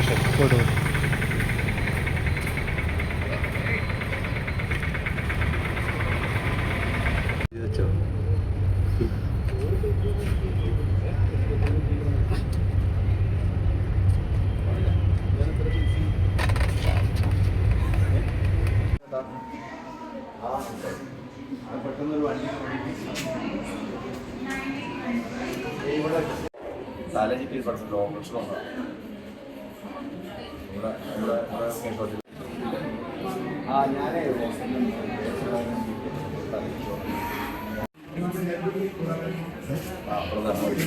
ശേഷം കൊടുക്കും സാലജി പീസ് പഠിച്ചിട്ടുണ്ടോ ഓപ്പറേഷൻ ഒന്നാണ് ആ ഞാനേ ആ പ്രധാനമന്ത്രി